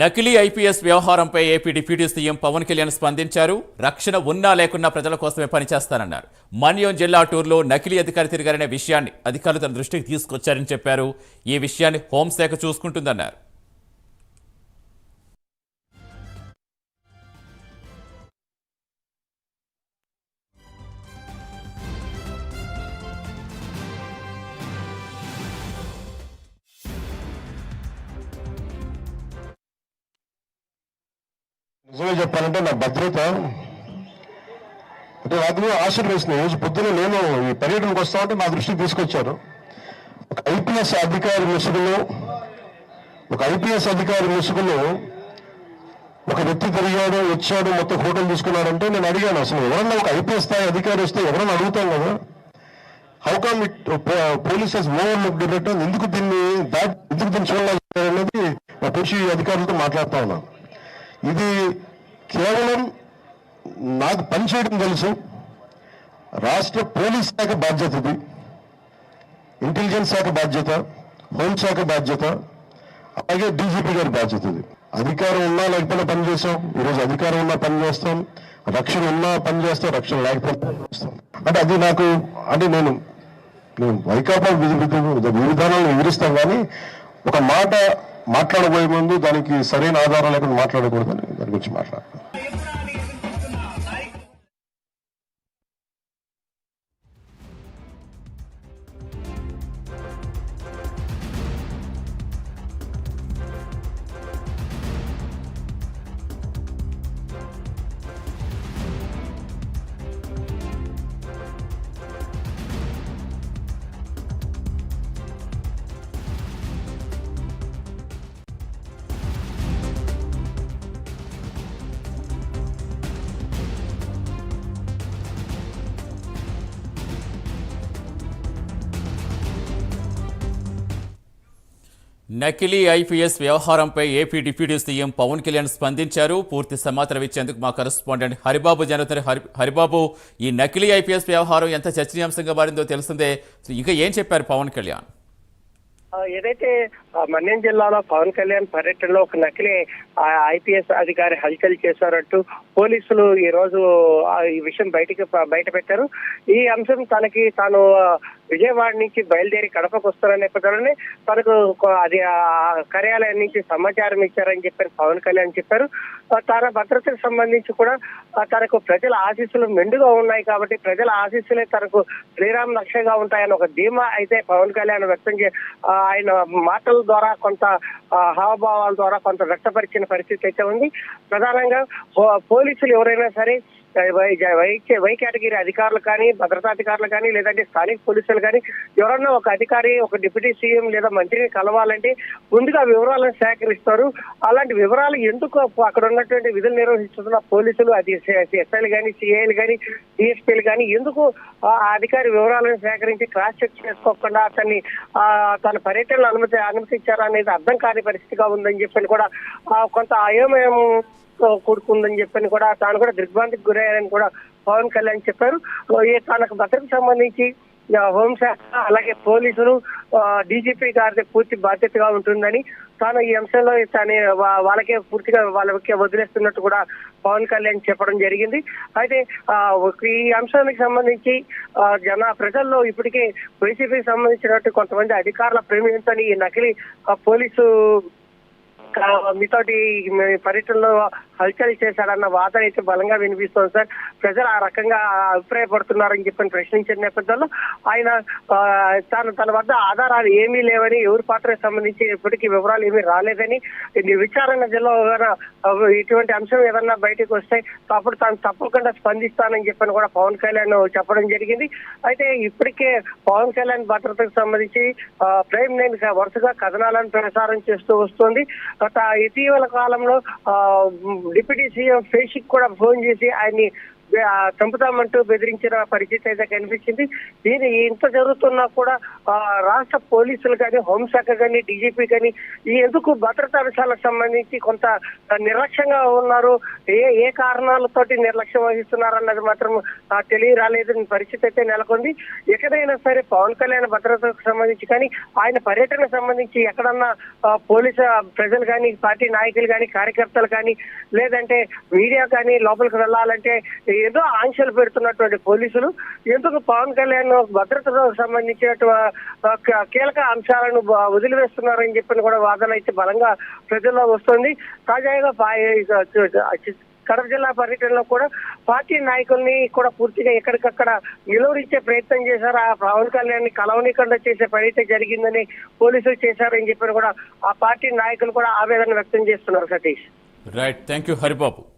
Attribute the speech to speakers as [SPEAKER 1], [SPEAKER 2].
[SPEAKER 1] నకిలీ ఐపీఎస్ వ్యవహారంపై AP deputy CM Pawan Kalyan స్పందించారు. రక్షణ ఉన్నా లేకున్నా ప్రజల కోసమే పనిచేస్తానన్నారు. మన్యం జిల్లా టూర్లో నకిలీ అధికారి తిరిగారనే విషయాన్ని అధికారులు తన దృష్టికి తీసుకొచ్చారని చెప్పారు. ఈ విషయాన్ని హోంశాఖ చూసుకుంటుందన్నారు.
[SPEAKER 2] నిజంగా చెప్పాలంటే నా భద్రత. అంటే రాత్రి ఆశలు వేసిన రోజు పొద్దున నేను ఈ పర్యటనకు వస్తా ఉంటే నా దృష్టికి తీసుకొచ్చారు. ఒక ఐపీఎస్ అధికారి ముసుగులో ఒక ఐపీఎస్ అధికారి ముసుగులో ఒక వ్యక్తి తిరిగాడు వచ్చాడు మొత్తం ఫోటోలు తీసుకున్నాడంటే నేను అడిగాను అసలు ఎవరన్నా ఒక ఐపీఎస్ స్థాయి అధికారి వస్తే ఎవరన్నా అడుగుతాం కదా? How come it polices overlook ఎందుకు దీన్ని దాటి ఎందుకు దీన్ని చూడాలి అనేది నా పోలీసు అధికారులతో మాట్లాడుతా ఉన్నాను. ఇది కేవలం నాకు పనిచేయడం తెలుసు. రాష్ట్ర పోలీస్ శాఖ బాధ్యత ఇది. ఇంటెలిజెన్స్ శాఖ బాధ్యత హోంశాఖ బాధ్యత అలాగే డీజీపీ గారి బాధ్యత ఇది. అధికారం ఉన్నా లేకపోయినా పనిచేస్తాం ఈరోజు అధికారం ఉన్నా పనిచేస్తాం రక్షణ ఉన్నా పనిచేస్తాం రక్షణ లేకపోతే పనిచేస్తాం అంటే అది నాకు అంటే నేను నేను వైకాపా విధి- విధానాలను వివరిస్తాం కానీ ఒక మాట మాట్లాడబోయే ముందు దానికి సరైన ఆధారం లేకుండా మాట్లాడకూడదని దాని గురించి మాట్లాడాలి
[SPEAKER 1] నకిలీ ఐపీఎస్ వ్యవహారంపై AP deputy CM Pawan Kalyan స్పందించారు. పూర్తి సమాచారం ఇచ్చేందుకు మా కరెస్పాండెంట్ హరిబాబు జనతని హరి హరిబాబు ఈ నకిలీ ఐపీఎస్ వ్యవహారం ఎంత చర్చనీయాంశంగా మారిందో తెలిసిందే. ఇంకా ఏం చెప్పారు పవన్ కళ్యాణ్?
[SPEAKER 3] ఏదైతే మన్యం జిల్లాలో పవన్ కళ్యాణ్ పర్యటనలో ఒక నకిలీ ఐపీఎస్ అధికారి హల్చల్ చేశారంటూ పోలీసులు ఈ రోజు ఈ విషయం బయటికి బయట పెట్టారు. ఈ అంశం తనకి తాను విజయవాడ నుంచి బయలుదేరి కడపకు వస్తున్న తనకు అది కార్యాలయం నుంచి సమాచారం ఇచ్చారని చెప్పారు పవన్ కళ్యాణ్ చెప్పారు. తన భద్రతకు సంబంధించి కూడా తనకు ప్రజల ఆశీస్సులు మెండుగా ఉన్నాయి కాబట్టి ప్రజల ఆశీస్సులే తనకు శ్రీరామ్ లక్ష్యంగా ఉంటాయని ఒక ధీమా అయితే పవన్ కళ్యాణ్ వ్యక్తం చే ఆయన మాటల ద్వారా కొంత హావభావాల ద్వారా కొంత వ్యక్తపరిచిన పరిస్థితి అయితే ఉంది. ప్రధానంగా పో- పోలీసులు ఎవరైనా సరే వై వై వై కేటగిరీ అధికారులు కానీ భద్రతాధికారులు కానీ లేదంటే స్థానిక పోలీసులు కానీ ఎవరన్నా ఒక అధికారి ఒక డిప్యూటీ సీఎం లేదా మంత్రిని కలవాలంటే ముందుగా వివరాలను సేకరిస్తారు. అలాంటి వివరాలు ఎందుకు అక్కడ ఉన్నటువంటి విధులు నిర్వహిస్తున్న పోలీసులు అది ఎస్ఐలు కానీ సిఐలు కానీ డిఎస్పీలు కానీ ఎందుకు ఆ అధికారి వివరాలను సేకరించి క్రాస్ చెక్ చేసుకోకుండా అతన్ని తన పర్యటనలు అనుమతి అనుమతించారా అనేది అర్థం కాని పరిస్థితిగా ఉందని చెప్పని కూడా ఆ, కొంత అయోమయం కూడుకుందని చెప్పని కూడా తాను కూడా దిగ్భ్రాంతికి గురయ్యారని కూడా పవన్ కళ్యాణ్ చెప్పారు. ఈ తనకు భద్రతకు సంబంధించి హోంశాఖ అలాగే పోలీసులు డీజీపీ గారి పూర్తి బాధ్యతగా ఉంటుందని తాను ఈ అంశంలో తాను వాళ్ళకే పూర్తిగా వాళ్ళకే వదిలేస్తున్నట్టు కూడా పవన్ కళ్యాణ్ చెప్పడం జరిగింది. అయితే ఈ అంశానికి సంబంధించి జన ప్రజల్లో ఇప్పటికే వైసీపీకి సంబంధించినట్టు కొంతమంది అధికారుల ప్రేమించని ఈ నకిలీ పోలీసు మీతోటి పర్యటనలో హల్చల్ చేశాడన్న వాదన అయితే బలంగా వినిపిస్తోంది సార్. ప్రజలు ఆ రకంగా అభిప్రాయపడుతున్నారని చెప్పి ప్రశ్నించిన నేపథ్యంలో ఆయన తను తాను తన వద్ద ఆధారాలు ఏమీ లేవని ఎవరి పాత్రకు సంబంధించి ఇప్పటికీ వివరాలు ఏమీ రాలేదని విచారణ జిల్లా ఇటువంటి అంశం ఏదన్నా బయటకు వస్తే అప్పుడు తాను తప్పకుండా స్పందిస్తానని చెప్పని కూడా పవన్ కళ్యాణ్ చెప్పడం జరిగింది. అయితే ఇప్పటికే పవన్ కళ్యాణ్ భద్రతకు సంబంధించి ప్రేమ్ నేను వరుసగా కథనాలను ప్రసారం చేస్తూ వస్తుంది. గత ఇటీవల కాలంలో ఆ, డిప్యూటీ సీఎం ఫేషిక్ కూడా ఫోన్ చేసి ఆయన్ని చంపుతామంటూ బెదిరించిన పరిస్థితి అయితే కనిపించింది. దీని ఇంత జరుగుతున్నా కూడా రాష్ట్ర పోలీసులు కానీ హోంశాఖ కానీ డీజీపీ కానీ ఈ ఎందుకు భద్రతా అంశాలకు సంబంధించి కొంత నిర్లక్ష్యంగా ఉన్నారు? ఏ ఏ కారణాలతోటి నిర్లక్ష్యం వహిస్తున్నారు అన్నది మాత్రం ఆ, తెలియ రాలేదు పరిస్థితి అయితే నెలకొంది. ఎక్కడైనా సరే పవన్ కళ్యాణ్ భద్రతకు సంబంధించి కానీ ఆయన పర్యటనకు సంబంధించి ఎక్కడన్నా పోలీసు ప్రజలు కానీ పార్టీ నాయకులు కానీ కార్యకర్తలు కానీ లేదంటే మీడియా కానీ లోపలికి వెళ్ళాలంటే ఏదో ఆంక్షలు పెడుతున్నటువంటి పోలీసులు ఎందుకు పవన్ కళ్యాణ్ భద్రతకు సంబంధించినటువంటి కీలక అంశాలను వదిలివేస్తున్నారని చెప్పిన కూడా వాదన అయితే బలంగా ప్రజల్లో వస్తుంది. తాజాగా కడప జిల్లా పర్యటనలో కూడా పార్టీ నాయకుల్ని కూడా పూర్తిగా ఎక్కడికక్కడ నిలువరించే ప్రయత్నం చేశారు. ఆ పవన్ కళ్యాణ్ని కలవనీకుండా చేసే పని అయితే జరిగిందని పోలీసులు చేశారని చెప్పి కూడా ఆ పార్టీ నాయకులు కూడా ఆవేదన వ్యక్తం చేస్తున్నారు Satish.
[SPEAKER 1] Right thank you Haribabu